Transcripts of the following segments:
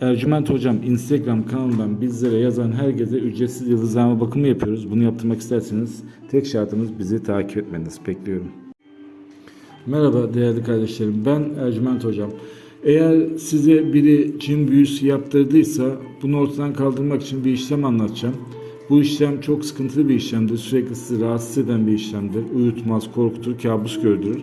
Ercüment Hocam Instagram kanalından bizlere yazan herkese ücretsiz yıldızlama bakımı yapıyoruz. Bunu yaptırmak isterseniz tek şartımız bizi takip etmeniz. Bekliyorum. Merhaba değerli kardeşlerim. Ben Ercüment Hocam. Eğer size biri cin büyüsü yaptırdıysa bunu ortadan kaldırmak için bir işlem anlatacağım. Bu işlem çok sıkıntılı bir işlemdir. Sürekli sizi rahatsız eden bir işlemdir. Uyutmaz, korkutur, kabus gördürür.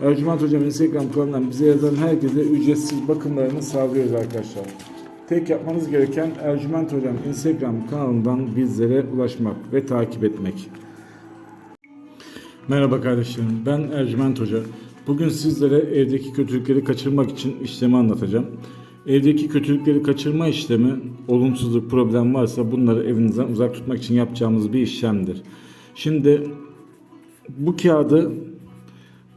Ercüment Hocam Instagram kanalından bize yazan herkese ücretsiz bakımlarını sağlıyoruz arkadaşlar. Tek yapmanız gereken Ercüment Hocam Instagram kanalından bizlere ulaşmak ve takip etmek. Merhaba kardeşlerim, ben Ercüment Hoca. Bugün sizlere evdeki kötülükleri kaçırmak için işlemi anlatacağım. Evdeki kötülükleri kaçırma işlemi, olumsuzluk, problem varsa bunları evinizden uzak tutmak için yapacağımız bir işlemdir. Şimdi bu kağıdı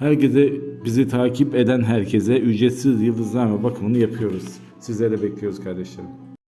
Herkese bizi takip eden herkese ücretsiz yıldızlame bakımını yapıyoruz. Sizleri bekliyoruz kardeşlerim.